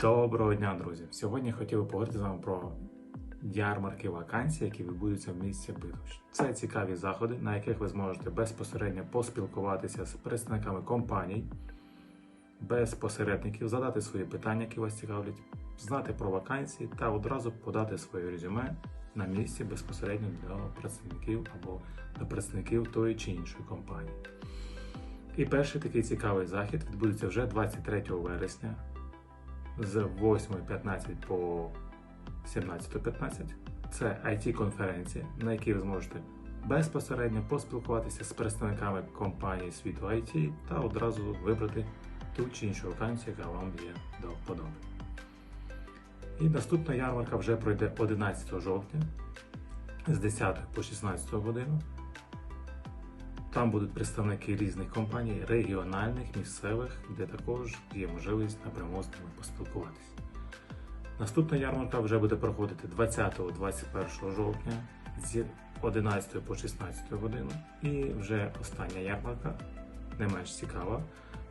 Доброго дня, друзі! Сьогодні хотів би поговорити з вами про ярмарки вакансій, які відбудуться в місті Битош. Це цікаві заходи, на яких ви зможете безпосередньо поспілкуватися з представниками компаній, без посередників, задати свої питання, які вас цікавлять, знати про вакансії та одразу подати своє резюме на місці безпосередньо до працівників або до представників тої чи іншої компанії. І перший такий цікавий захід відбудеться вже 23 вересня з 8.15 по 17.15. Це IT-конференція, на якій ви зможете безпосередньо поспілкуватися з представниками компанії світу IT та одразу вибрати ту чи іншу вакансію, яка вам є до вподоби. І наступна ярмарка вже пройде 11 жовтня з 10 по 16 годину. Там будуть представники різних компаній, регіональних, місцевих, де також є можливість напряму з ними поспілкуватися. Наступна ярмарка вже буде проходити 20-21 жовтня з 11 по 16 годину. І вже остання ярмарка, не менш цікава,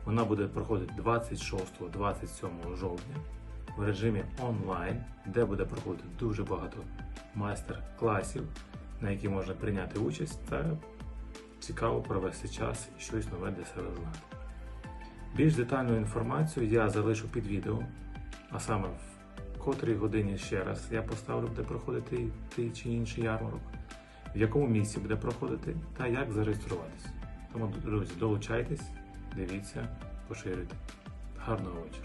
вона буде проходити 26-27 жовтня в режимі онлайн, де буде проходити дуже багато майстер-класів, на які можна прийняти участь та цікаво провести час і щось нове для себе знати. Більш детальну інформацію я залишу під відео, а саме в котрій годині ще раз я поставлю, буде проходити той чи інший ярмарок, в якому місці буде проходити та як зареєструватися. Тому, друзі, долучайтесь, дивіться, поширюйте. Гарного вечора!